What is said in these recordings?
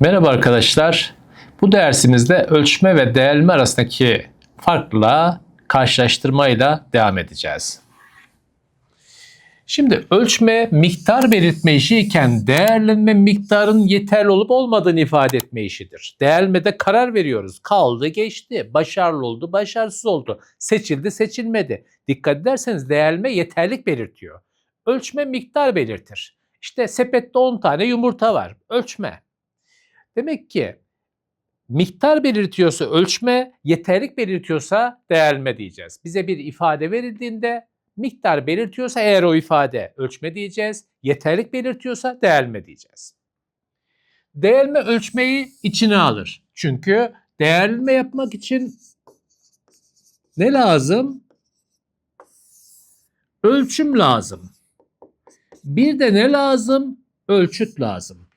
Merhaba arkadaşlar. Bu dersimizde ölçme ve değerleme arasındaki farkla karşılaştırmayla devam edeceğiz. Şimdi ölçme miktar belirtme işi iken değerlenme miktarın yeterli olup olmadığını ifade etme işidir. Değerlemede karar veriyoruz. Kaldı geçti, başarılı oldu, başarısız oldu, seçildi, seçilmedi. Dikkat ederseniz değerleme yeterlik belirtiyor. Ölçme miktar belirtir. İşte sepette 10 tane yumurta var. Ölçme. Demek ki miktar belirtiyorsa ölçme, yeterlik belirtiyorsa değerleme diyeceğiz. Bize bir ifade verildiğinde miktar belirtiyorsa eğer o ifade ölçme diyeceğiz, yeterlik belirtiyorsa değerleme diyeceğiz. Değerleme ölçmeyi içine alır. Çünkü değerleme yapmak için ne lazım? Ölçüm lazım. Bir de ne lazım? Ölçüt lazım.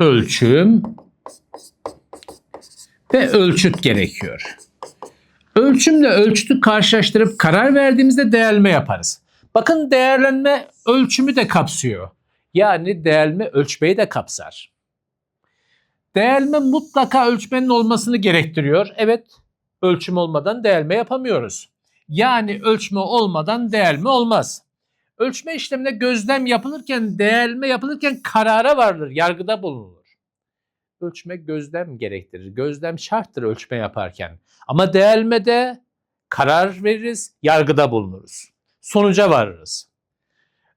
Ölçüm ve ölçüt gerekiyor. Ölçümle ölçütü karşılaştırıp karar verdiğimizde değerleme yaparız. Bakın değerlenme ölçümü de kapsıyor. Yani değerleme ölçmeyi de kapsar. Değerleme mutlaka ölçmenin olmasını gerektiriyor. Evet, ölçüm olmadan değerleme yapamıyoruz. Yani ölçme olmadan değerleme olmaz. Ölçme işlemine gözlem yapılırken, değerleme yapılırken karara varılır, yargıda bulunulur. Ölçme gözlem gerektirir. Gözlem şarttır ölçme yaparken. Ama değerlemede karar veririz, yargıda bulunuruz. Sonuca varırız.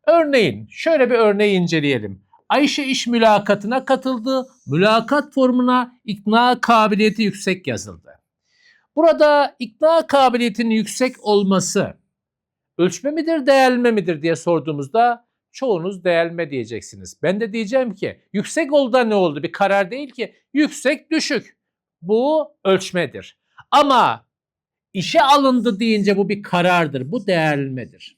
Örneğin şöyle bir örneği inceleyelim. Ayşe iş mülakatına katıldı. Mülakat formuna ikna kabiliyeti yüksek yazıldı. Burada ikna kabiliyetinin yüksek olması ölçme midir, değerleme midir diye sorduğumuzda çoğunuz değerleme diyeceksiniz. Ben de diyeceğim ki yüksek oldu da ne oldu? Bir karar değil ki. Yüksek, düşük. Bu ölçmedir. Ama işe alındı deyince bu bir karardır. Bu değerlemedir.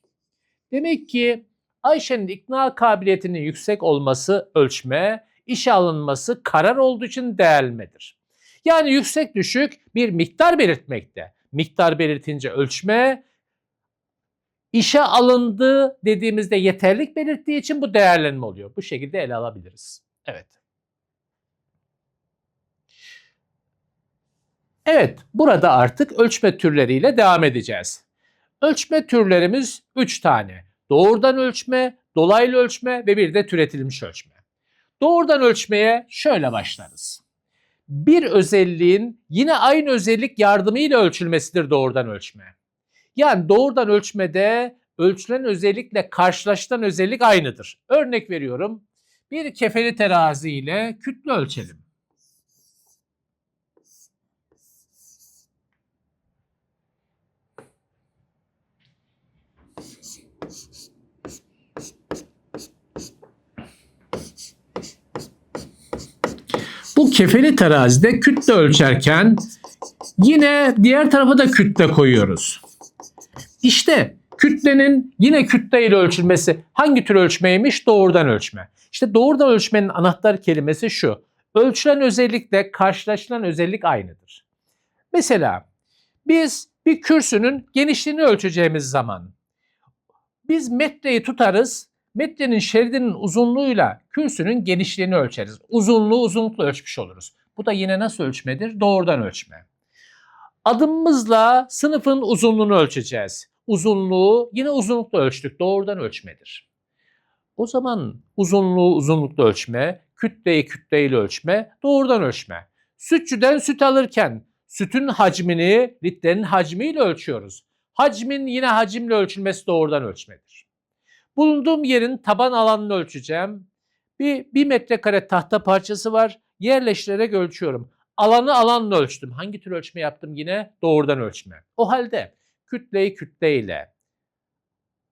Demek ki Ayşe'nin ikna kabiliyetinin yüksek olması ölçme, işe alınması karar olduğu için değerlemedir. Yani yüksek düşük bir miktar belirtmekte. Miktar belirtince ölçme, işe alındı dediğimizde yeterlik belirttiği için bu değerlenme oluyor. Bu şekilde ele alabiliriz. Evet. Evet, burada artık ölçme türleriyle devam edeceğiz. Ölçme türlerimiz 3 tane. Doğrudan ölçme, dolaylı ölçme ve bir de türetilmiş ölçme. Doğrudan ölçmeye şöyle başlarız. Bir özelliğin yine aynı özellik yardımıyla ölçülmesidir doğrudan ölçme. Yani doğrudan ölçmede ölçülen özellikle karşılaşılan özellik aynıdır. Örnek veriyorum. Bir kefeli terazi ile kütle ölçelim. Bu kefeli terazide kütle ölçerken yine diğer tarafa da kütle koyuyoruz. İşte kütlenin yine kütle ile ölçülmesi hangi tür ölçmeymiş? Doğrudan ölçme. İşte doğrudan ölçmenin anahtar kelimesi şu. Ölçülen özellikle karşılaşılan özellik aynıdır. Mesela biz bir kürsünün genişliğini ölçeceğimiz zaman biz metreyi tutarız. Metrenin şeridinin uzunluğuyla kürsünün genişliğini ölçeriz. Uzunluğu uzunlukla ölçmüş oluruz. Bu da yine nasıl ölçmedir? Doğrudan ölçme. Adımımızla sınıfın uzunluğunu ölçeceğiz. Uzunluğu yine uzunlukla ölçtük. Doğrudan ölçmedir. O zaman uzunluğu uzunlukla ölçme, kütleyi kütleyle ölçme, doğrudan ölçme. Sütçüden süt alırken sütün hacmini litrenin hacmiyle ölçüyoruz. Hacmin yine hacimle ölçülmesi doğrudan ölçmedir. Bulunduğum yerin taban alanını ölçeceğim. Bir, bir metrekare tahta parçası var. Yerleştirerek ölçüyorum. Alanı alanla ölçtüm. Hangi tür ölçme yaptım yine? Doğrudan ölçme. O halde kütleyi kütleyle,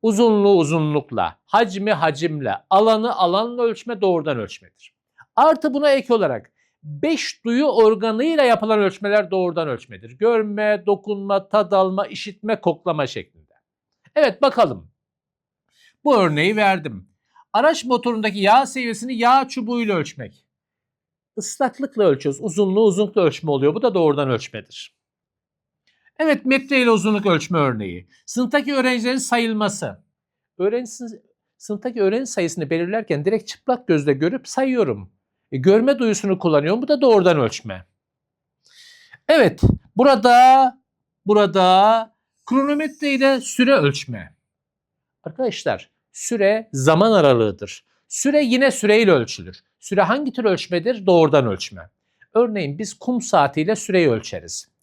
uzunluğu uzunlukla, hacmi hacimle, alanı alanla ölçme doğrudan ölçmedir. Artı buna ek olarak 5 duyu organıyla yapılan ölçmeler doğrudan ölçmedir. Görme, dokunma, tad alma, işitme, koklama şeklinde. Evet bakalım. Bu örneği verdim. Araç motorundaki yağ seviyesini yağ çubuğuyla ölçmek ıslaklıkla ölçüyoruz. Uzunluğu uzunlukla ölçme oluyor. Bu da doğrudan ölçmedir. Evet metre ile uzunluk ölçme örneği. Sınıftaki öğrencilerin sayılması. Öğrenci, sınıftaki öğrenci sayısını belirlerken direkt çıplak gözle görüp sayıyorum. E, görme duyusunu kullanıyorum. Bu da doğrudan ölçme. Evet, burada burada kronometre ile süre ölçme. Arkadaşlar, süre zaman aralığıdır. Süre yine süreyle ölçülür. Süre hangi tür ölçmedir? Doğrudan ölçme. Örneğin biz kum saatiyle süreyi ölçeriz.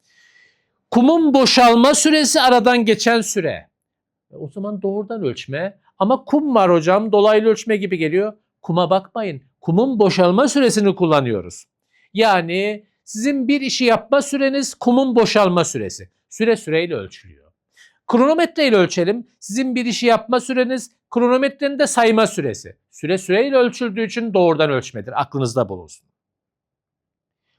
Kumun boşalma süresi aradan geçen süre. E, O zaman doğrudan ölçme. Ama kum var hocam dolaylı ölçme gibi geliyor. Kuma bakmayın. Kumun boşalma süresini kullanıyoruz. Yani sizin bir işi yapma süreniz kumun boşalma süresi. Süre süreyle ölçülüyor. Kronometre ile ölçelim. Sizin bir işi yapma süreniz kronometrenin de sayma süresi. Süre süreyle ölçüldüğü için doğrudan ölçmedir. Aklınızda bulunsun.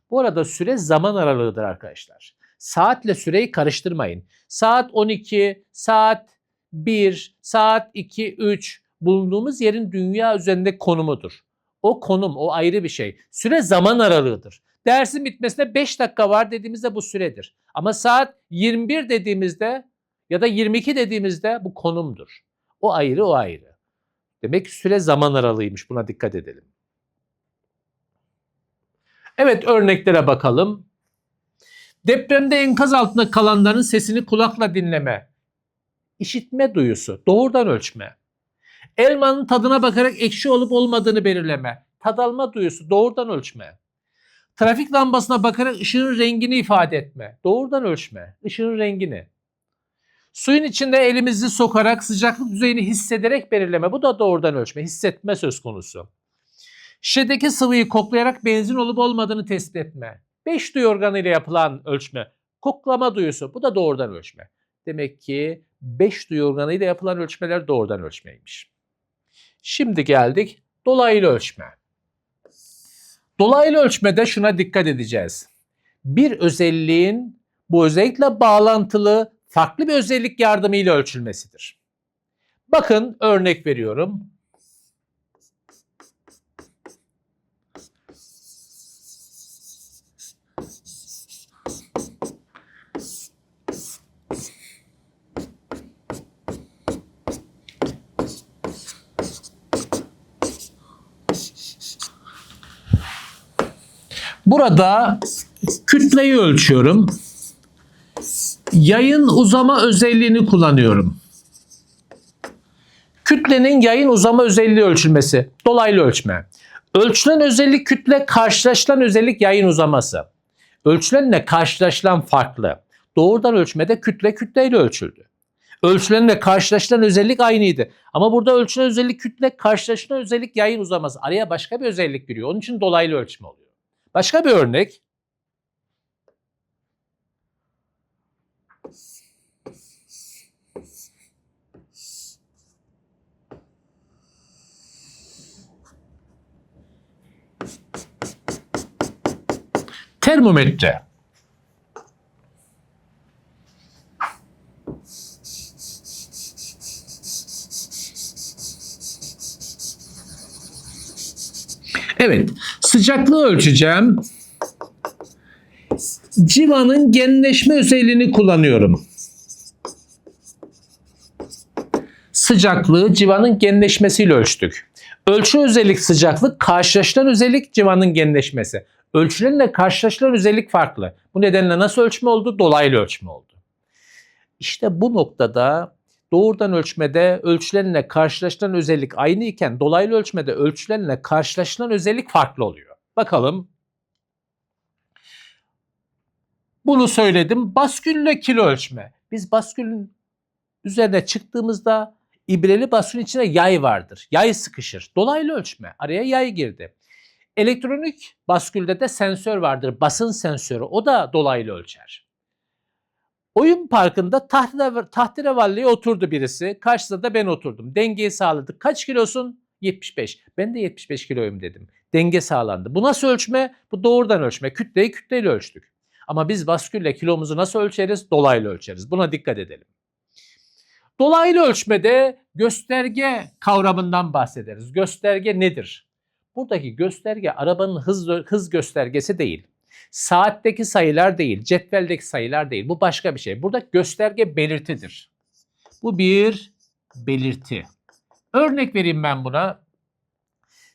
Bu arada süre zaman aralığıdır arkadaşlar. Saatle süreyi karıştırmayın. Saat 12, saat 1, saat 2, 3 bulunduğumuz yerin dünya üzerinde konumudur. O konum, o ayrı bir şey. Süre zaman aralığıdır. Dersin bitmesine 5 dakika var dediğimizde bu süredir. Ama saat 21 dediğimizde ya da 22 dediğimizde bu konumdur. O ayrı, o ayrı. Demek ki süre zaman aralığıymış. Buna dikkat edelim. Evet örneklere bakalım. Depremde enkaz altında kalanların sesini kulakla dinleme. İşitme duyusu, doğrudan ölçme. Elmanın tadına bakarak ekşi olup olmadığını belirleme. Tad alma duyusu, doğrudan ölçme. Trafik lambasına bakarak ışığın rengini ifade etme. Doğrudan ölçme, ışığın rengini. Suyun içinde elimizi sokarak sıcaklık düzeyini hissederek belirleme. Bu da doğrudan ölçme, hissetme söz konusu. Şişedeki sıvıyı koklayarak benzin olup olmadığını tespit etme. Beş duyu organıyla yapılan ölçme. Koklama duyusu. Bu da doğrudan ölçme. Demek ki beş duyu organıyla yapılan ölçmeler doğrudan ölçmeymiş. Şimdi geldik dolaylı ölçme. Dolaylı ölçmede şuna dikkat edeceğiz. Bir özelliğin bu özellikle bağlantılı farklı bir özellik yardımıyla ölçülmesidir. Bakın örnek veriyorum. Burada kütleyi ölçüyorum. Yayın uzama özelliğini kullanıyorum. Kütlenin yayın uzama özelliği ölçülmesi. Dolaylı ölçme. Ölçülen özellik kütle, karşılaşılan özellik yayın uzaması. Ölçülenle karşılaşılan farklı. Doğrudan ölçmede kütle kütleyle ölçüldü. Ölçülenle karşılaşılan özellik aynıydı. Ama burada ölçülen özellik kütle, karşılaşılan özellik yayın uzaması. Araya başka bir özellik giriyor. Onun için dolaylı ölçme oluyor. Başka bir örnek. Termometre. Evet, sıcaklığı ölçeceğim. Civanın genleşme özelliğini kullanıyorum. Sıcaklığı civanın genleşmesiyle ölçtük. Ölçü özellik sıcaklık, karşılaşılan özellik civanın genleşmesi. Ölçülenle karşılaşılan özellik farklı. Bu nedenle nasıl ölçme oldu? Dolaylı ölçme oldu. İşte bu noktada doğrudan ölçmede ölçülenle karşılaşılan özellik aynı iken dolaylı ölçmede ölçülenle karşılaşılan özellik farklı oluyor. Bakalım. Bunu söyledim. Baskülle kilo ölçme. Biz baskülün üzerine çıktığımızda ibreli baskülün içine yay vardır. Yay sıkışır. Dolaylı ölçme. Araya yay girdi. Elektronik baskülde de sensör vardır. Basın sensörü. O da dolaylı ölçer. Oyun parkında tahtire, oturdu birisi. Karşısında da ben oturdum. Dengeyi sağladık. Kaç kilosun? 75. Ben de 75 kiloyum dedim. Denge sağlandı. Bu nasıl ölçme? Bu doğrudan ölçme. Kütleyi kütleyle ölçtük. Ama biz baskülle kilomuzu nasıl ölçeriz? Dolaylı ölçeriz. Buna dikkat edelim. Dolaylı ölçmede gösterge kavramından bahsederiz. Gösterge nedir? Buradaki gösterge arabanın hız, hız göstergesi değil. Saatteki sayılar değil, cetveldeki sayılar değil. Bu başka bir şey. Burada gösterge belirtidir. Bu bir belirti. Örnek vereyim ben buna.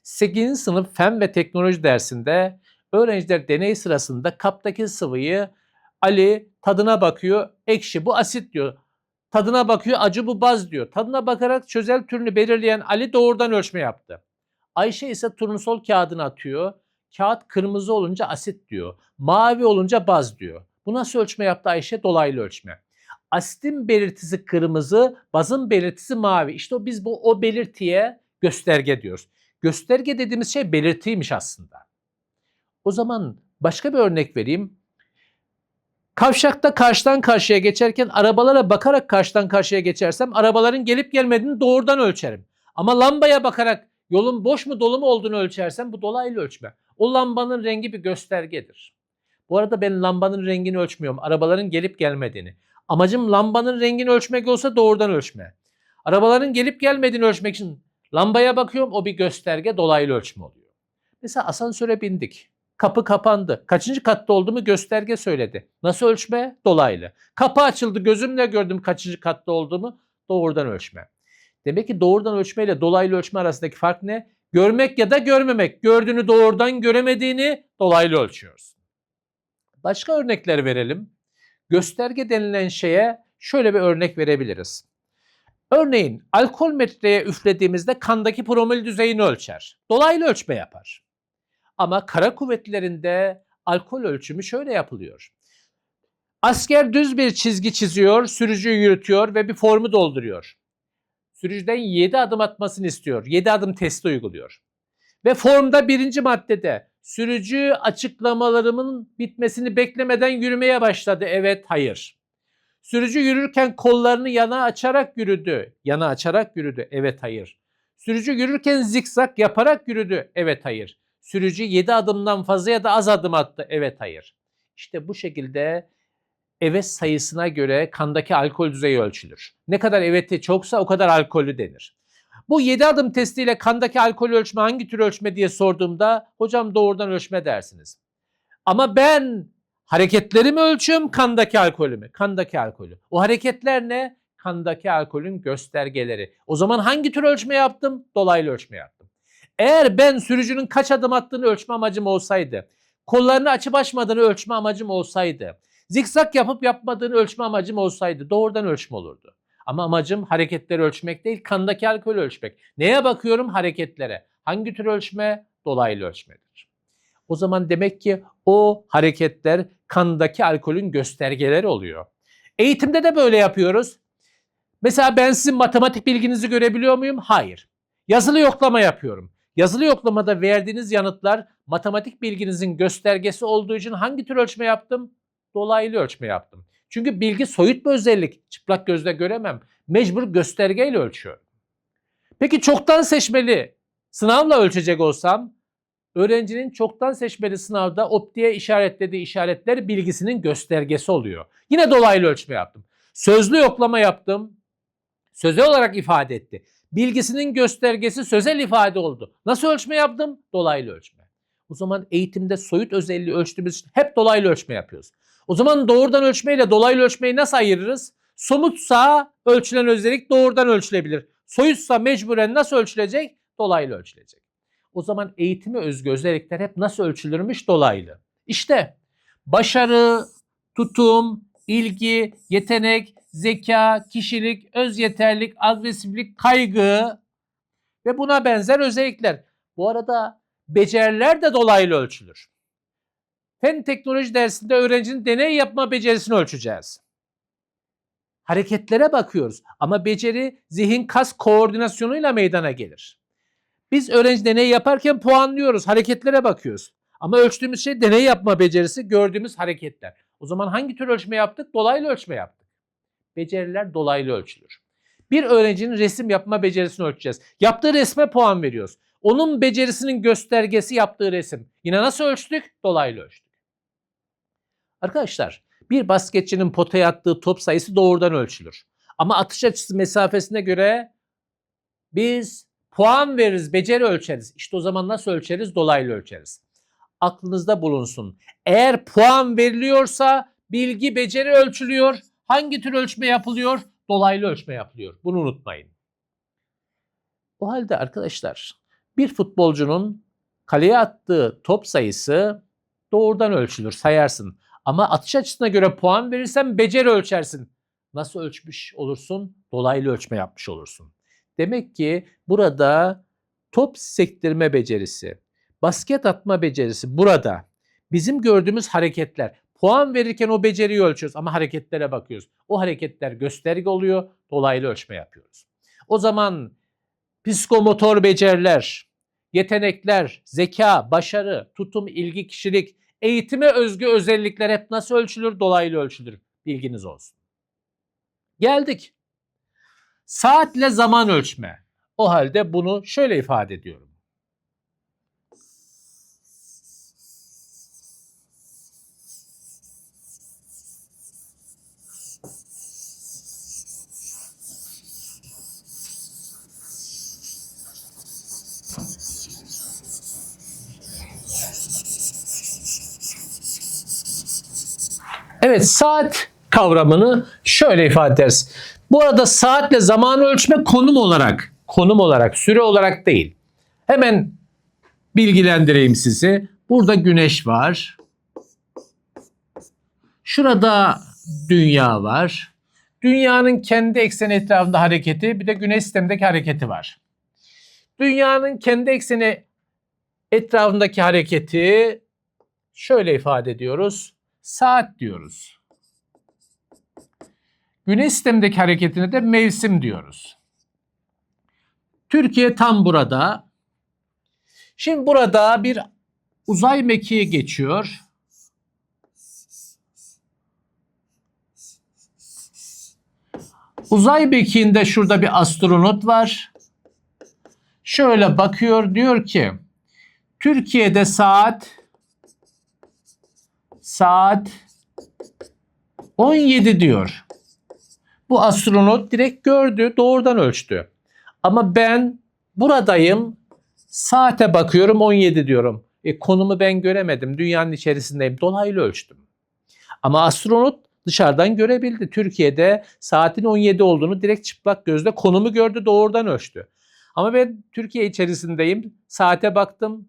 8. sınıf fen ve teknoloji dersinde öğrenciler deney sırasında kaptaki sıvıyı Ali tadına bakıyor. Ekşi bu asit diyor. Tadına bakıyor acı bu baz diyor. Tadına bakarak çözel türünü belirleyen Ali doğrudan ölçme yaptı. Ayşe ise turnusol kağıdını atıyor. Kağıt kırmızı olunca asit diyor. Mavi olunca baz diyor. Bu nasıl ölçme yaptı Ayşe? Dolaylı ölçme. Asitin belirtisi kırmızı, bazın belirtisi mavi. İşte o biz bu o belirtiye gösterge diyoruz. Gösterge dediğimiz şey belirtiymiş aslında. O zaman başka bir örnek vereyim. Kavşakta karşıdan karşıya geçerken arabalara bakarak karşıdan karşıya geçersem arabaların gelip gelmediğini doğrudan ölçerim. Ama lambaya bakarak yolun boş mu dolu mu olduğunu ölçersem bu dolaylı ölçme. O lambanın rengi bir göstergedir. Bu arada ben lambanın rengini ölçmüyorum. Arabaların gelip gelmediğini. Amacım lambanın rengini ölçmek olsa doğrudan ölçme. Arabaların gelip gelmediğini ölçmek için lambaya bakıyorum o bir gösterge dolaylı ölçme oluyor. Mesela asansöre bindik. Kapı kapandı. Kaçıncı katta olduğumu gösterge söyledi. Nasıl ölçme? Dolaylı. Kapı açıldı. Gözümle gördüm kaçıncı katta olduğumu. Doğrudan ölçme. Demek ki doğrudan ölçme ile dolaylı ölçme arasındaki fark ne? Görmek ya da görmemek. Gördüğünü doğrudan göremediğini dolaylı ölçüyoruz. Başka örnekler verelim. Gösterge denilen şeye şöyle bir örnek verebiliriz. Örneğin alkol metreye üflediğimizde kandaki promil düzeyini ölçer. Dolaylı ölçme yapar. Ama kara kuvvetlerinde alkol ölçümü şöyle yapılıyor. Asker düz bir çizgi çiziyor, sürücüyü yürütüyor ve bir formu dolduruyor. Sürücüden 7 adım atmasını istiyor. 7 adım testi uyguluyor. Ve formda birinci maddede sürücü açıklamalarımın bitmesini beklemeden yürümeye başladı. Evet, hayır. Sürücü yürürken kollarını yana açarak yürüdü. Yana açarak yürüdü. Evet, hayır. Sürücü yürürken zikzak yaparak yürüdü. Evet, hayır. Sürücü 7 adımdan fazla ya da az adım attı. Evet, hayır. İşte bu şekilde evet sayısına göre kandaki alkol düzeyi ölçülür. Ne kadar eveti çoksa o kadar alkolü denir. Bu 7 adım testiyle kandaki alkol ölçme hangi tür ölçme diye sorduğumda hocam doğrudan ölçme dersiniz. Ama ben hareketlerimi ölçüyorum kandaki alkolümü. Kandaki alkolü. O hareketler ne? Kandaki alkolün göstergeleri. O zaman hangi tür ölçme yaptım? Dolaylı ölçme yaptım. Eğer ben sürücünün kaç adım attığını ölçme amacım olsaydı, kollarını açıp açmadığını ölçme amacım olsaydı, zikzak yapıp yapmadığını ölçme amacım olsaydı doğrudan ölçme olurdu. Ama amacım hareketleri ölçmek değil, kandaki alkol ölçmek. Neye bakıyorum? Hareketlere. Hangi tür ölçme? Dolaylı ölçmedir. O zaman demek ki o hareketler kandaki alkolün göstergeleri oluyor. Eğitimde de böyle yapıyoruz. Mesela ben sizin matematik bilginizi görebiliyor muyum? Hayır. Yazılı yoklama yapıyorum. Yazılı yoklamada verdiğiniz yanıtlar matematik bilginizin göstergesi olduğu için hangi tür ölçme yaptım? Dolaylı ölçme yaptım. Çünkü bilgi soyut bir özellik. Çıplak gözle göremem. Mecbur göstergeyle ölçüyorum. Peki çoktan seçmeli sınavla ölçecek olsam öğrencinin çoktan seçmeli sınavda optiğe işaretlediği işaretler bilgisinin göstergesi oluyor. Yine dolaylı ölçme yaptım. Sözlü yoklama yaptım. Sözel olarak ifade etti. Bilgisinin göstergesi sözel ifade oldu. Nasıl ölçme yaptım? Dolaylı ölçme. O zaman eğitimde soyut özelliği ölçtüğümüz için hep dolaylı ölçme yapıyoruz. O zaman doğrudan ölçmeyle dolaylı ölçmeyi nasıl ayırırız? Somutsa ölçülen özellik doğrudan ölçülebilir. Soyutsa mecburen nasıl ölçülecek? Dolaylı ölçülecek. O zaman eğitime özgü özellikler hep nasıl ölçülürmüş? Dolaylı. İşte başarı, tutum, ilgi, yetenek, zeka, kişilik, öz yeterlik, agresiflik, kaygı ve buna benzer özellikler. Bu arada beceriler de dolaylı ölçülür. Fen teknoloji dersinde öğrencinin deney yapma becerisini ölçeceğiz. Hareketlere bakıyoruz ama beceri zihin kas koordinasyonuyla meydana gelir. Biz öğrenci deney yaparken puanlıyoruz, hareketlere bakıyoruz. Ama ölçtüğümüz şey deney yapma becerisi, gördüğümüz hareketler. O zaman hangi tür ölçme yaptık? Dolaylı ölçme yaptık. Beceriler dolaylı ölçülür. Bir öğrencinin resim yapma becerisini ölçeceğiz. Yaptığı resme puan veriyoruz. Onun becerisinin göstergesi yaptığı resim. Yine nasıl ölçtük? Dolaylı ölçtük. Arkadaşlar bir basketçinin potaya attığı top sayısı doğrudan ölçülür. Ama atış açısı mesafesine göre biz puan veririz, beceri ölçeriz. İşte o zaman nasıl ölçeriz? Dolaylı ölçeriz. Aklınızda bulunsun. Eğer puan veriliyorsa bilgi, beceri ölçülüyor. Hangi tür ölçme yapılıyor? Dolaylı ölçme yapılıyor. Bunu unutmayın. O halde arkadaşlar bir futbolcunun kaleye attığı top sayısı doğrudan ölçülür, sayarsın. Ama atış açısına göre puan verirsen beceri ölçersin. Nasıl ölçmüş olursun? Dolaylı ölçme yapmış olursun. Demek ki burada top sektirme becerisi, basket atma becerisi burada. Bizim gördüğümüz hareketler. Puan verirken o beceriyi ölçüyoruz ama hareketlere bakıyoruz. O hareketler gösterge oluyor, dolaylı ölçme yapıyoruz. O zaman psikomotor beceriler, yetenekler, zeka, başarı, tutum, ilgi, kişilik, eğitime özgü özellikler hep nasıl ölçülür? Dolaylı ölçülür. Bilginiz olsun. Geldik. Saatle zaman ölçme. O halde bunu şöyle ifade ediyorum. Evet saat kavramını şöyle ifade ederiz. Bu arada saatle zaman ölçme konum olarak, konum olarak, süre olarak değil. Hemen bilgilendireyim sizi. Burada güneş var. Şurada dünya var. Dünyanın kendi ekseni etrafında hareketi, bir de güneş sistemindeki hareketi var. Dünyanın kendi ekseni etrafındaki hareketi şöyle ifade ediyoruz. Saat diyoruz. Güneş sistemindeki hareketine de mevsim diyoruz. Türkiye tam burada. Şimdi burada bir uzay mekiği geçiyor. Uzay mekiğinde şurada bir astronot var. Şöyle bakıyor diyor ki Türkiye'de saat saat 17 diyor. Bu astronot direkt gördü, doğrudan ölçtü. Ama ben buradayım, saate bakıyorum 17 diyorum. E, konumu ben göremedim, dünyanın içerisindeyim. Dolaylı ölçtüm. Ama astronot dışarıdan görebildi. Türkiye'de saatin 17 olduğunu direkt çıplak gözle konumu gördü, doğrudan ölçtü. Ama ben Türkiye içerisindeyim, saate baktım,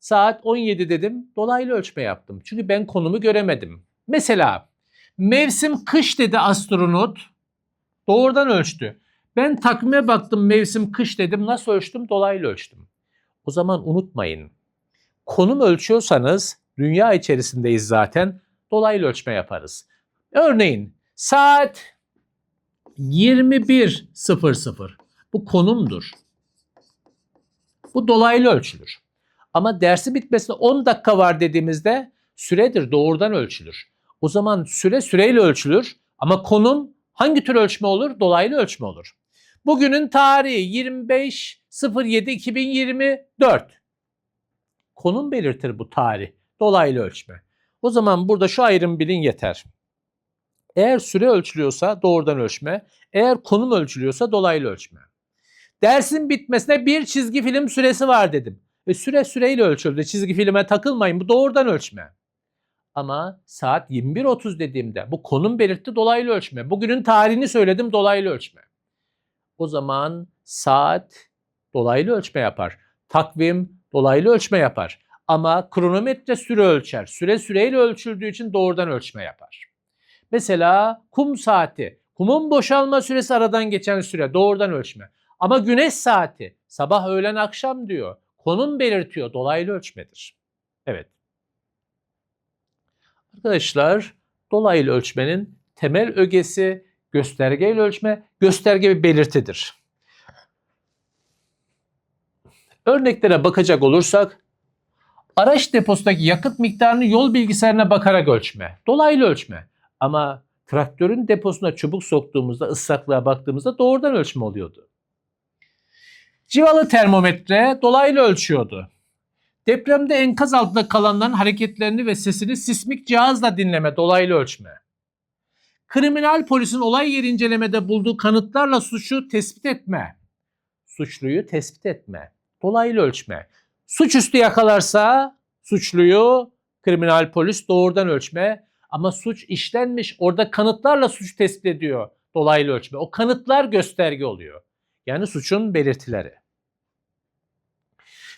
saat 17 dedim, dolaylı ölçme yaptım. Çünkü ben konumu göremedim. Mesela mevsim kış dedi astronot, Doğrudan ölçtü. Ben takvime baktım mevsim kış dedim. Nasıl ölçtüm? Dolaylı ölçtüm. O zaman unutmayın. Konum ölçüyorsanız dünya içerisindeyiz zaten. Dolaylı ölçme yaparız. Örneğin saat 21.00. Bu konumdur. Bu dolaylı ölçülür. Ama dersi bitmesine 10 dakika var dediğimizde süredir doğrudan ölçülür. O zaman süre süreyle ölçülür ama konum Hangi tür ölçme olur? Dolaylı ölçme olur. Bugünün tarihi 25.07.2024. Konum belirtir bu tarih. Dolaylı ölçme. O zaman burada şu ayrım bilin yeter. Eğer süre ölçülüyorsa doğrudan ölçme, eğer konum ölçülüyorsa dolaylı ölçme. Dersin bitmesine bir çizgi film süresi var dedim. E süre süreyle ölçüldü. Çizgi filme takılmayın. Bu doğrudan ölçme. Ama saat 21.30 dediğimde bu konum belirtti dolaylı ölçme. Bugünün tarihini söyledim dolaylı ölçme. O zaman saat dolaylı ölçme yapar. Takvim dolaylı ölçme yapar. Ama kronometre süre ölçer. Süre süreyle ölçüldüğü için doğrudan ölçme yapar. Mesela kum saati. Kumun boşalma süresi aradan geçen süre doğrudan ölçme. Ama güneş saati sabah öğlen akşam diyor. Konum belirtiyor dolaylı ölçmedir. Evet. Arkadaşlar dolaylı ölçmenin temel ögesi göstergeyle ölçme, gösterge bir belirtidir. Örneklere bakacak olursak araç deposundaki yakıt miktarını yol bilgisayarına bakarak ölçme, dolaylı ölçme. Ama traktörün deposuna çubuk soktuğumuzda, ıslaklığa baktığımızda doğrudan ölçme oluyordu. Civalı termometre dolaylı ölçüyordu. Depremde enkaz altında kalanların hareketlerini ve sesini sismik cihazla dinleme, dolaylı ölçme. Kriminal polisin olay yeri incelemede bulduğu kanıtlarla suçu tespit etme. Suçluyu tespit etme. Dolaylı ölçme. Suçüstü yakalarsa suçluyu kriminal polis doğrudan ölçme. Ama suç işlenmiş orada kanıtlarla suç tespit ediyor. Dolaylı ölçme. O kanıtlar gösterge oluyor. Yani suçun belirtileri.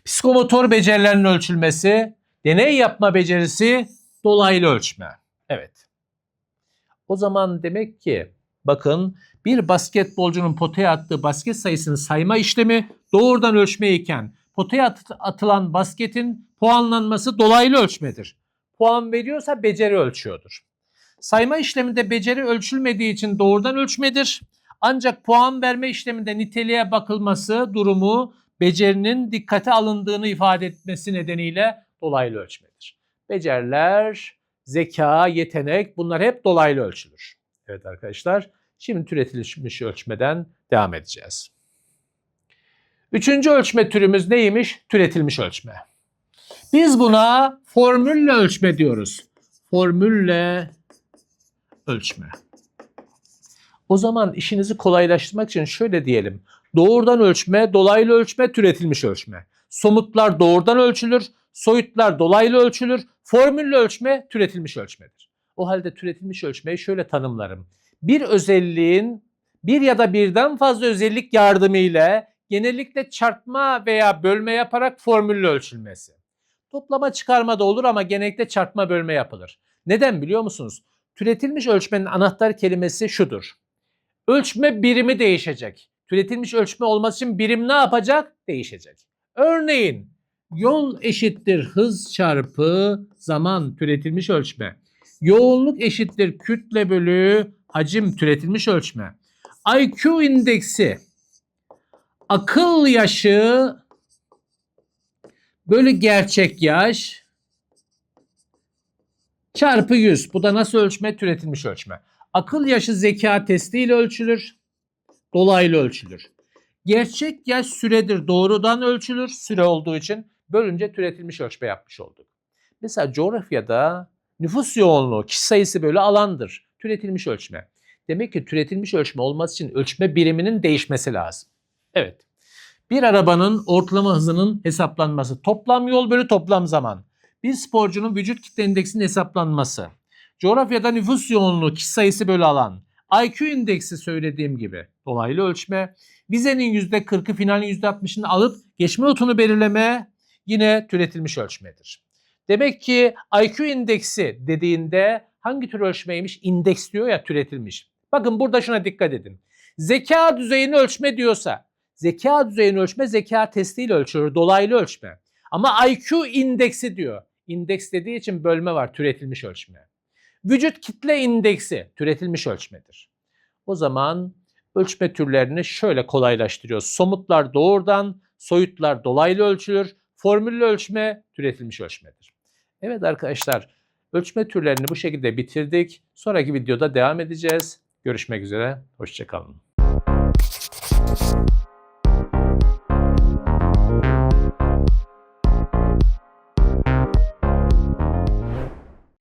Psikomotor becerilerinin ölçülmesi, deney yapma becerisi, dolaylı ölçme. Evet. O zaman demek ki bakın bir basketbolcunun potaya attığı basket sayısını sayma işlemi doğrudan ölçme iken potaya at- atılan basketin puanlanması dolaylı ölçmedir. Puan veriyorsa beceri ölçüyordur. Sayma işleminde beceri ölçülmediği için doğrudan ölçmedir. Ancak puan verme işleminde niteliğe bakılması durumu becerinin dikkate alındığını ifade etmesi nedeniyle dolaylı ölçmedir. Beceriler, zeka, yetenek bunlar hep dolaylı ölçülür. Evet arkadaşlar şimdi türetilmiş ölçmeden devam edeceğiz. Üçüncü ölçme türümüz neymiş? Türetilmiş ölçme. Biz buna formülle ölçme diyoruz. Formülle ölçme. O zaman işinizi kolaylaştırmak için şöyle diyelim. Doğrudan ölçme, dolaylı ölçme, türetilmiş ölçme. Somutlar doğrudan ölçülür, soyutlar dolaylı ölçülür, formülle ölçme türetilmiş ölçmedir. O halde türetilmiş ölçmeyi şöyle tanımlarım. Bir özelliğin bir ya da birden fazla özellik yardımıyla genellikle çarpma veya bölme yaparak formülle ölçülmesi. Toplama çıkarma da olur ama genellikle çarpma bölme yapılır. Neden biliyor musunuz? Türetilmiş ölçmenin anahtar kelimesi şudur. Ölçme birimi değişecek. Türetilmiş ölçme olması için birim ne yapacak? Değişecek. Örneğin yol eşittir hız çarpı zaman türetilmiş ölçme. Yoğunluk eşittir kütle bölü hacim türetilmiş ölçme. IQ indeksi akıl yaşı bölü gerçek yaş çarpı 100. Bu da nasıl ölçme? Türetilmiş ölçme. Akıl yaşı zeka testiyle ölçülür. Dolaylı ölçülür. Gerçek yaş süredir. Doğrudan ölçülür. Süre olduğu için bölünce türetilmiş ölçme yapmış olduk. Mesela coğrafyada nüfus yoğunluğu, kişi sayısı böyle alandır. Türetilmiş ölçme. Demek ki türetilmiş ölçme olması için ölçme biriminin değişmesi lazım. Evet. Bir arabanın ortalama hızının hesaplanması. Toplam yol bölü toplam zaman. Bir sporcunun vücut kitle indeksinin hesaplanması. Coğrafyada nüfus yoğunluğu, kişi sayısı bölü alan. IQ indeksi söylediğim gibi dolaylı ölçme. Vizenin %40'ı finalin %60'ını alıp geçme notunu belirleme yine türetilmiş ölçmedir. Demek ki IQ indeksi dediğinde hangi tür ölçmeymiş? İndeks diyor ya türetilmiş. Bakın burada şuna dikkat edin. Zeka düzeyini ölçme diyorsa zeka düzeyini ölçme zeka testiyle ölçülür. Dolaylı ölçme. Ama IQ indeksi diyor. İndeks dediği için bölme var. Türetilmiş ölçme. Vücut kitle indeksi türetilmiş ölçmedir. O zaman ölçme türlerini şöyle kolaylaştırıyoruz. Somutlar doğrudan, soyutlar dolaylı ölçülür. Formüllü ölçme türetilmiş ölçmedir. Evet arkadaşlar ölçme türlerini bu şekilde bitirdik. Sonraki videoda devam edeceğiz. Görüşmek üzere. Hoşçakalın.